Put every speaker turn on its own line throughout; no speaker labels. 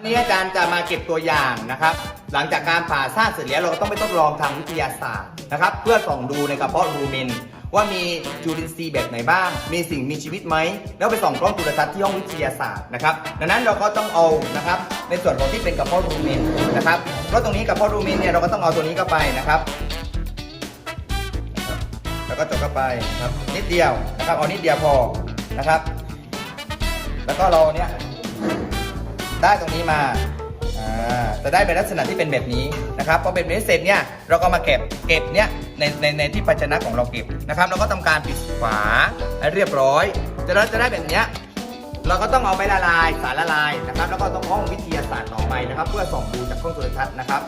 วันนี้อาจารย์จะมาเก็บตัวอย่างนะครับ หลังจากการผ่าซากเสร็จแล้วเราก็ต้องไปทดลองทางวิทยาศาสตร์นะครับ เพื่อส่องดูในกระเพาะรูเมนว่ามีจุลินทรีย์แบบไหนบ้าง มีสิ่งมีชีวิตไหม แล้วไปส่องกล้องจุลทรรศน์ที่ห้องวิทยาศาสตร์นะครับ ดังนั้นเราก็ต้องเอานะครับ ในส่วนของที่เป็นกระเพาะรูเมนนะครับ เพราะตรงนี้กระเพาะรูเมนเนี่ยเราก็ต้องเอาตัวนี้เข้าไปนะครับ แล้วก็จดเข้าไปนะครับนิดเดียวนะครับ เอานิดเดียวพอนะครับ แล้วก็เราเนี่ย ได้ตรงนี้มาอ่าจะได้เป็นลักษณะที่เป็นแบบนี้นะครับพอเป็นแบบนี้เสร็จเนี่ยเราก็มาเก็บเก็บเนี่ยในในในที่ภาชนะของเราเก็บนะครับ เราก็ทำการปิดฝาให้เรียบร้อยจะได้จะได้แบบเนี้ยเราก็ต้องเอาไปละลายสารละลายนะครับ แล้วก็ต้องห้องวิทยาศาสตร์ต่อไปนะครับ เพื่อส่องดูจากกล้องโทรทัศน์นะครับ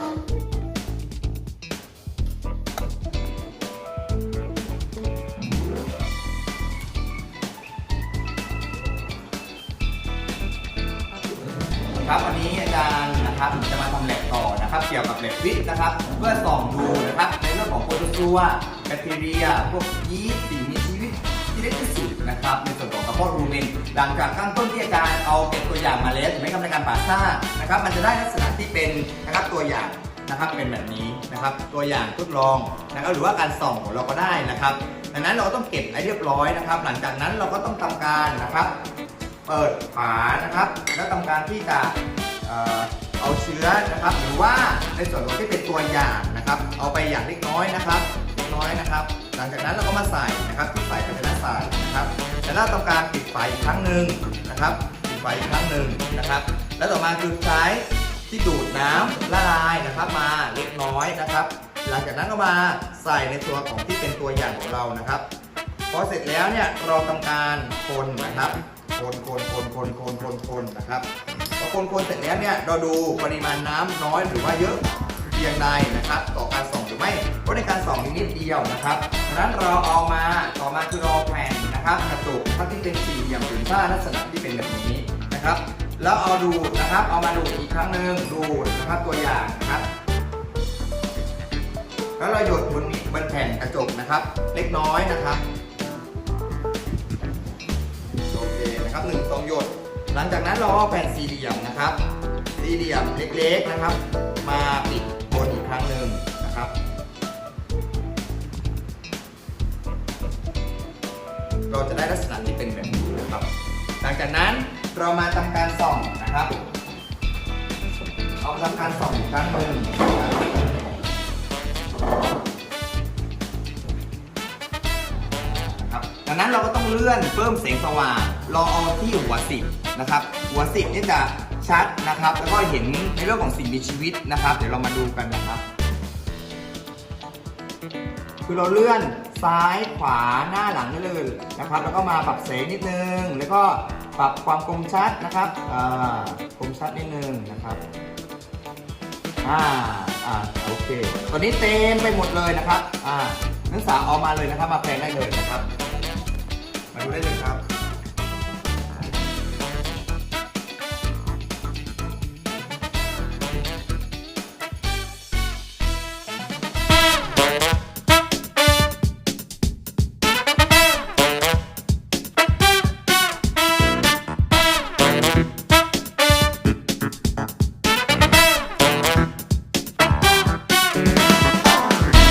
ครับวันนี้อาจารย์นะครับจะมาทำแลบต่อนะครับ เกี่ยวกับแลบวิทย์นะครับ เพื่อส่องดูนะครับในเรื่องของโปรโตซัวแบคทีเรีย พวกยีสต์สิ่งมีชีวิตที่เล็กที่สุดนะครับในส่วนของกระเพาะรูเมนหลังจากข้างต้นที่อาจารย์เอาเก็บตัวอย่างมาแล้วถูกไหมครับในการผ่าซ่านะครับ มันจะได้ลักษณะที่เป็นนะครับตัวอย่างนะครับเป็นแบบนี้นะครับ ตัวอย่างทดลองนะครับหรือว่าการส่องของเราก็ได้นะครับดังนั้นเราต้องเก็บให้เรียบร้อยนะครับ หลังจากนั้นเราก็ต้องทำการนะครับ เปิดฝานะครับ แล้วทำการที่จะเอาเชื้อนะครับ หรือว่าในส่วนของที่เป็นตัวอย่างนะครับ เอาไปอย่างเล็กน้อยนะครับเล็กน้อยนะครับ หลังจากนั้นเราก็มาใส่นะครับที่ใส่ภาชนะใส่นะครับแล้วเราทำการปิดไฟอีกครั้งหนึ่งนะครับปิดไฟอีกครั้งหนึ่งนะครับ แล้วต่อมาคือใช้ที่ดูดน้ำละลายนะครับมาเล็กน้อยนะครับ หลังจากนั้นก็มาใส่ในตัวของที่เป็นตัวอย่างของเรานะครับพอเสร็จแล้วเนี่ยเราทำการคนนะครับ คนคนคนคนคนคนคนนะครับพอคนคนเสร็จแล้วเนี่ยเราดูปริมาณน้ำน้อยหรือว่าเยอะเพียงใดนะครับ ต่อการส่องหรือไม่เพราะในการส่องมีนิดเดียวนะครับดังนั้นเราเอามาต่อมาคือเราแผ่นนะครับกระจกครับที่เป็นสี่เหลี่ยมผืนผ้าลักษณะที่เป็นแบบนี้นะครับ แล้วเอาดูนะครับ เอามาดูอีกครั้งหนึ่งดูนะครับตัวอย่างนะครับแล้วเราหยดบนบนแผ่นกระจกนะครับ เล็กน้อยนะครับ หนึ่งสองหยด หลังจากนั้นเราเอาแผ่นสี่เหลี่ยมนะครับ สี่เหลี่ยมเล็กๆนะครับ มาปิดบนอีกครั้งหนึ่งนะครับเราจะได้ลักษณะที่เป็นแบบนี้นะครับ หลังจากนั้นเรามาทำการส่องนะครับ เอาทำการส่องอีกครั้งหนึ่ง ดังนั้นเราก็ต้องเลื่อนเพิ่มแสงสว่างราเอาที่หัวสิบนะครับ หัวสิบนี่จะชัดนะครับ แล้วก็เห็นในเรื่องของสิ่งมีชีวิตนะครับ เดี๋ยวเรามาดูกันนะครับ คือเราเลื่อนซ้ายขวาหน้าหลังได้เลยนะครับ แล้วก็มาปรับแสงนิดนึง แล้วก็ปรับความคมชัดนะครับอ่าคมชัดนิดนึงนะครับอ่าอ่าโอเค ตอนนี้เต็มไปหมดเลยนะครับ อ่านักศึกษาเอามาเลยนะครับ มาแปลงได้เลยนะครับ มาดูได้เลยครับ